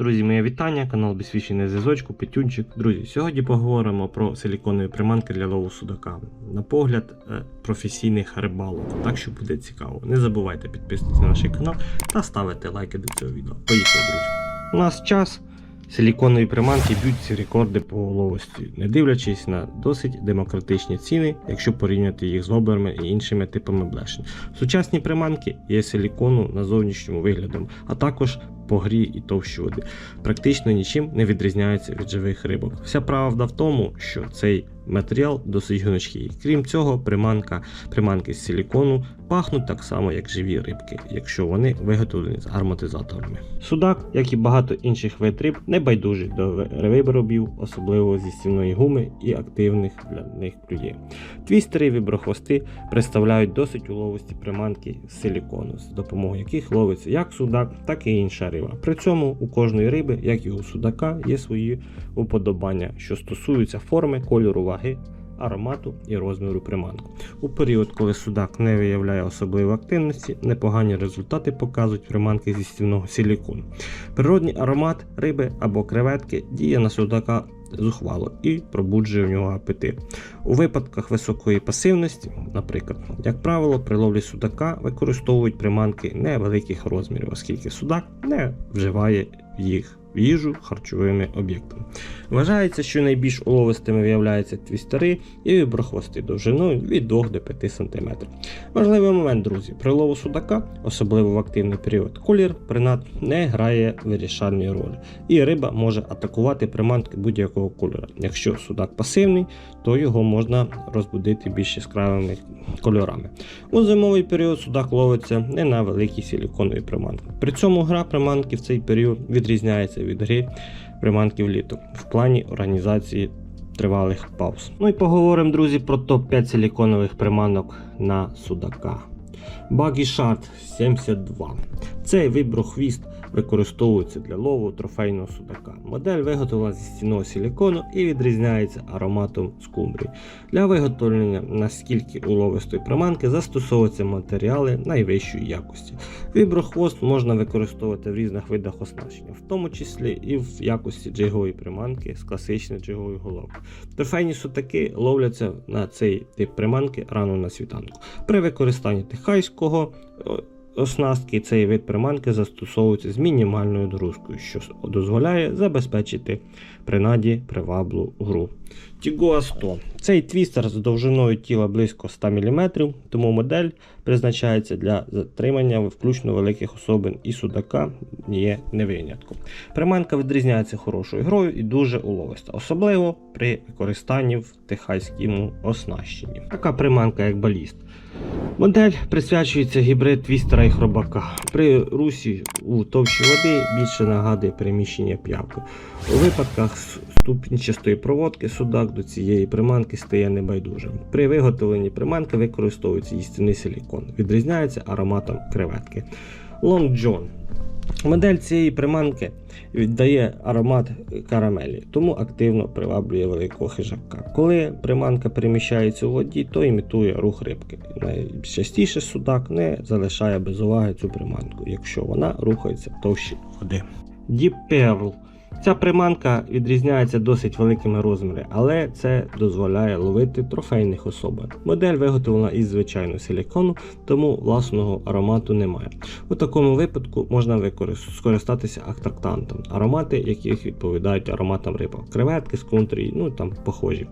Друзі, моє вітання, канал Безсвідчений зв'язочку, Петюнчик. Друзі, сьогодні поговоримо про силіконові приманки для лову судака. На погляд е, професійних рибалок, так що буде цікаво. Не забувайте підписуватися на наш канал та ставити лайки до цього відео. Поїхали, друзі. У нас час. Силіконові приманки б'ють ці рекорди по ловості, не дивлячись на досить демократичні ціни, якщо порівняти їх з воблерами і іншими типами блешень. Сучасні приманки є силікону на зовнішньому виглядом, а також по грі і товщі води. Практично нічим не відрізняються від живих рибок. Вся правда в тому, що цей матеріал досить гнучкий. Крім цього, приманка, приманки з силікону пахнуть так само, як живі рибки, якщо вони виготовлені з ароматизаторами. Судак, як і багато інших вид риб, не байдужий до виробів, особливо зі стільної гуми і активних для них клює. Твістери і віброхвости представляють досить уловисті приманки з силікону, з допомогою яких ловиться як судак, так і інша риба. При цьому у кожної риби, як і у судака, є свої уподобання, що стосуються форми, кольору ваги. Аромату і розміру приманки. У період, коли судак не виявляє особливої активності, непогані результати показують приманки зі стільного силікону. Природний аромат риби або креветки діє на судака зухвало і пробуджує в нього апетит. У випадках високої пасивності, наприклад, як правило, при ловлі судака використовують приманки невеликих розмірів, оскільки судак не вживає їх їжу харчовими об'єктами. Вважається, що найбільш уловистими виявляються твістери і віброхвости довжиною від 2 до 5 см. Важливий момент, друзі, при лову судака, особливо в активний період, колір принад не грає вирішальної ролі, і риба може атакувати приманки будь-якого кольору. Якщо судак пасивний, то його можна розбудити більш яскравими кольорами. У зимовий період судак ловиться не на великій силіконовій приманки. При цьому гра приманки в цей період відрізняється від гри приманки літо в плані організації тривалих пауз. Ну і поговоримо, друзі, про топ-5 силіконових приманок на судака. Багі Шарт 72. Цей виброхвіст використовується для лову трофейного судака. Модель виготовлена зі стінного силікону і відрізняється ароматом скумбрії. Для виготовлення наскільки уловистої приманки застосовуються матеріали найвищої якості. Віброхвост можна використовувати в різних видах оснащення, в тому числі і в якості джигової приманки з класичною джиговою головкою. Трофейні сутаки ловляться на цей тип приманки рано на світанку. При використанні техайського о, оснастки цей вид приманки застосовується з мінімальною друзкою, що дозволяє забезпечити принаді приваблу гру. Тігуа 100. Цей твістер з довжиною тіла близько 100 мм, тому модель призначається для затримання включно великих особин і судака є не винятком. Приманка відрізняється хорошою грою і дуже уловиста, особливо при використанні в техайському оснащенні. Така приманка, як баліст. Модель присвячується гібрид твістера і хробака. При русі у товщі води більше нагадує переміщення п'явки. У випадках ступінчастої проводки судак до цієї приманки стає небайдужим. При виготовленні приманки використовується істинний силікон. Відрізняється ароматом креветки. Long John. Модель цієї приманки віддає аромат карамелі, тому активно приваблює великого хижака. Коли приманка переміщається у воді, то імітує рух рибки. Найчастіше судак не залишає без уваги цю приманку, якщо вона рухається в товщі води. Deep Pearl. Ця приманка відрізняється досить великими розмірами, але це дозволяє ловити трофейних особин. Модель виготовлена із звичайного силікону, тому власного аромату немає. У такому випадку можна скористатися актрактантом, аромати яких відповідають ароматам рибок, креветки, скунтрі, ну там похожі.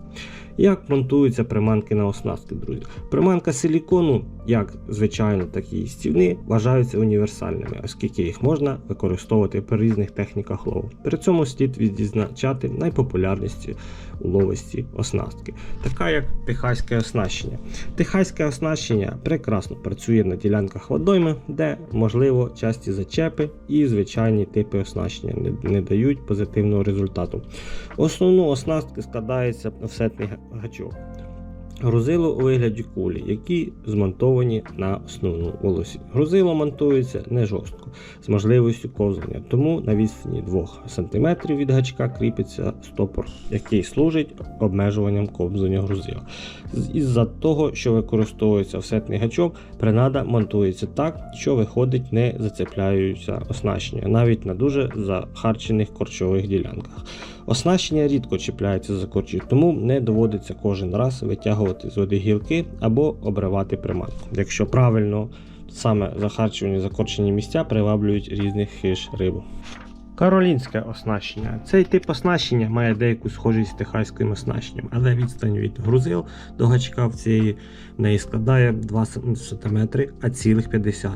Як монтуються приманки на оснастки, друзі? Приманка силікону, як звичайно, так і стівни, вважаються універсальними, оскільки їх можна використовувати при різних техніках лову. При цьому слід відзначати найпопулярніші уловисті оснастки, така як техаське оснащення. Техаське оснащення прекрасно працює на ділянках водойми, де можливо часті зачепи і звичайні типи оснащення не, не дають позитивного результату. Основну оснастку складається офсетний га- гачок. грузило у вигляді кулі, які змонтовані на основну волосі. Грузило монтується не жорстко, з можливістю ковзання, тому на відстані 2 см від гачка кріпиться стопор, який служить обмежуванням ковзання грузила. Із-за того, що використовується офсетний гачок, принада монтується так, що виходить, не зацепляються оснащення, навіть на дуже захарчених корчових ділянках. Оснащення рідко чіпляється за корчі, тому не доводиться кожен раз витягувати з води гілки або обривати приманку. Якщо правильно, саме захарчувані закорчені місця приваблюють різних хиж рибу. Каролінське оснащення. Цей тип оснащення має деяку схожість з техаським оснащенням, але відстань від грузил до гачка в цієї неї складає 2 см, а цілих 50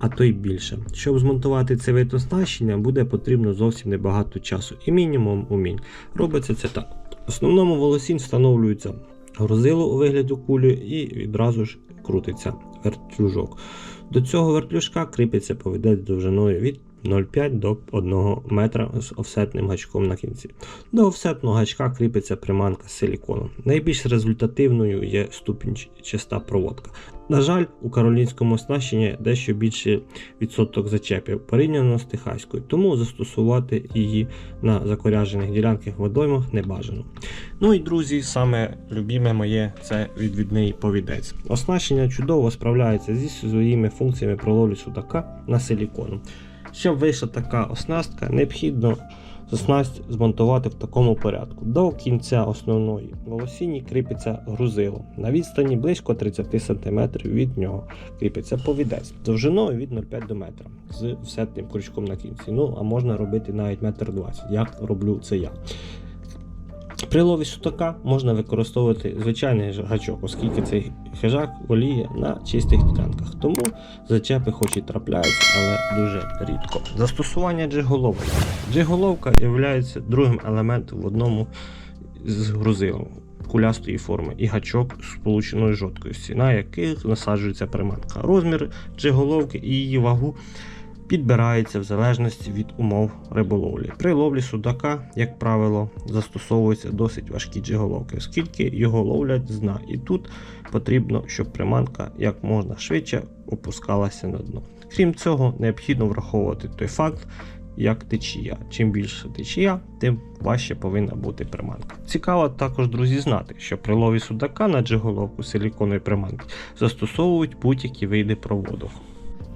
а то й більше. Щоб змонтувати це вид оснащення, буде потрібно зовсім небагато часу і мінімум умінь. Робиться це так. В основному волосінь встановлюється грузило у вигляді кулі і відразу ж крутиться вертлюжок. До цього вертлюжка кріпиться повідець довжиною від 0,5 до 1 метра з офсетним гачком на кінці. До офсетного гачка кріпиться приманка з силікону. Найбільш результативною є ступінчаста проводка. На жаль, у каролінському оснащенні дещо більше відсоток зачепів порівняно з техаською, тому застосувати її на закоряжених ділянках водоймах не бажано. Ну і друзі, саме любіме моє це відвідний повідець. Оснащення чудово справляється зі своїми функціями проловлі судака на силікону. Щоб вийшла така оснастка, необхідно снасть змонтувати в такому порядку. До кінця основної волосіні кріпиться грузило. На відстані близько 30 см від нього кріпиться повідець довжиною від 0,5 до метра з всетним крючком на кінці. Ну, а можна робити навіть 1,20 м, як роблю це я. При лові сутака можна використовувати звичайний гачок, оскільки цей хижак воліє на чистих ділянках. Тому зачепи хоч і трапляються, але дуже рідко. Застосування джиголовки. Джиголовка є другим елементом в одному з грузилом кулястої форми і гачок з сполученою жодкості, на яких насаджується приманка. Розмір джиголовки і її вагу підбирається в залежності від умов риболовлі. При ловлі судака, як правило, застосовуються досить важкі джиголовки, оскільки його ловлять з дна. І тут потрібно, щоб приманка як можна швидше опускалася на дно. Крім цього, необхідно враховувати той факт, як течія. Чим більше течія, тим важче повинна бути приманка. Цікаво також, друзі, знати, що при лові судака на джиголовку силіконової приманки застосовують будь-які види проводок.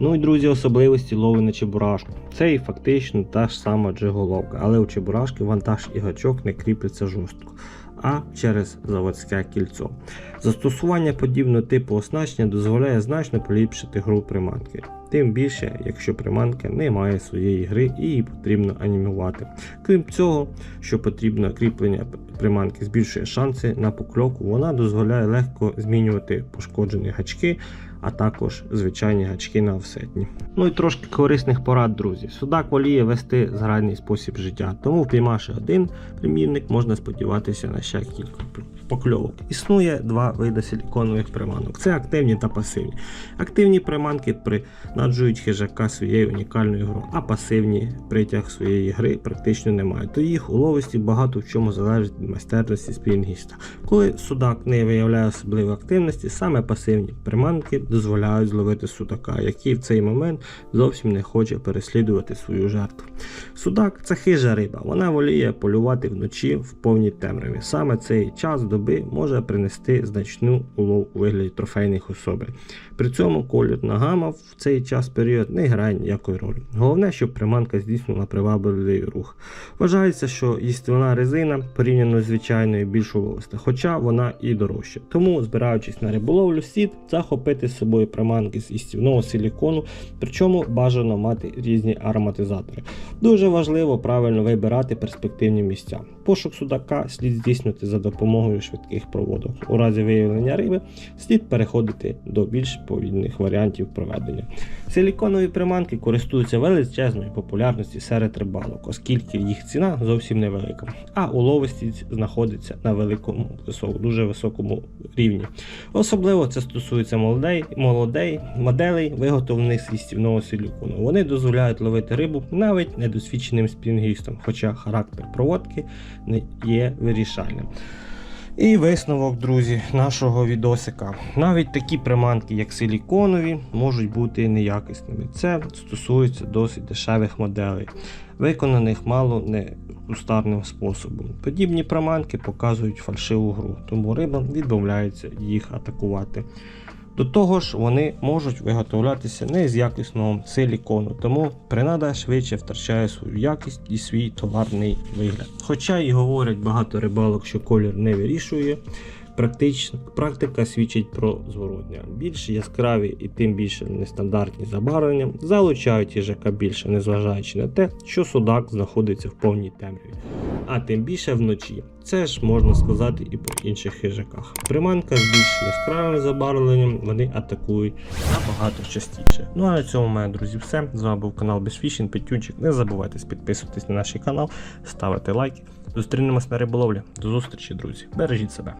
Ну і друзі, особливості лови на чебурашку. Це і фактично та ж сама джиголовка, але у чебурашки вантаж і гачок не кріпляться жорстко, а через заводське кільцо. Застосування подібного типу оснащення дозволяє значно поліпшити гру приманки. Тим більше, якщо приманка не має своєї гри і її потрібно анімувати. Крім цього, що потрібно кріплення приманки збільшує шанси на покльовку, вона дозволяє легко змінювати пошкоджені гачки, а також звичайні гачки на офсетні. Ну і трошки корисних порад, друзі. Судак воліє вести зграйний спосіб життя, тому впіймавши один примірник, можна сподіватися на ще кілька покльовок. Існує два види силіконових приманок: це активні та пасивні. Активні приманки принаджують хижака своєю унікальною грою, а пасивні притяг своєї гри практично немає. То їх уловисті багато в чому залежить від майстерності спінгіста. Коли судак не виявляє особливої активності, саме пасивні приманки дозволяють зловити судака, який в цей момент зовсім не хоче переслідувати свою жертву. Судак це хижа риба, вона воліє полювати вночі в повній темряві. Саме цей час доби може принести значну улов у вигляді трофейних особин. При цьому колір нагама в цей час період не грає ніякої ролі. Головне, щоб приманка здійснила привабливий рух. Вважається, що їстівна резина порівняно з звичайною більш уловиста, хоча вона і дорожча. Тому, збираючись на риболовлю, слід захопити з собою приманки з їстівного силікону, причому бажано мати різні ароматизатори. Дуже важливо правильно вибирати перспективні місця. Пошук судака слід здійснювати за допомогою швидких проводок. У разі виявлення риби слід переходити до більш повільних варіантів проведення. Силіконові приманки користуються величезною популярністю серед рибалок, оскільки їх ціна зовсім невелика, а уловистість знаходиться на великому високу, дуже високому рівні. Особливо це стосується молодей, молодей моделей, виготовлених з їстівного силікону. Вони дозволяють ловити рибу навіть недосвідченим спінгістом, хоча характер проводки не є вирішальним. І висновок, друзі, нашого відосика. Навіть такі приманки, як силіконові, можуть бути неякісними. Це стосується досить дешевих моделей, виконаних мало не кустарним способом. Подібні приманки показують фальшиву гру, тому риба відмовляється їх атакувати. До того ж, вони можуть виготовлятися не з якісного силікону, тому принада швидше втрачає свою якість і свій товарний вигляд. Хоча і говорять багато рибалок, що колір не вирішує, практично, практика свідчить про зворотня. Більш яскраві і тим більше нестандартні забарвлення залучають їжака більше, незважаючи на те, що судак знаходиться в повній темряві. А тим більше вночі. Це ж можна сказати і про інших хижаках. Приманка з більш яскравим забарвленням вони атакують набагато частіше. Ну а на цьому, моє друзі, все. З вами був канал Безфішін, Петюнчик. Не забувайте підписуватись на наш канал, ставити лайки. Зустрінемось на риболовлі. До зустрічі, друзі. Бережіть себе.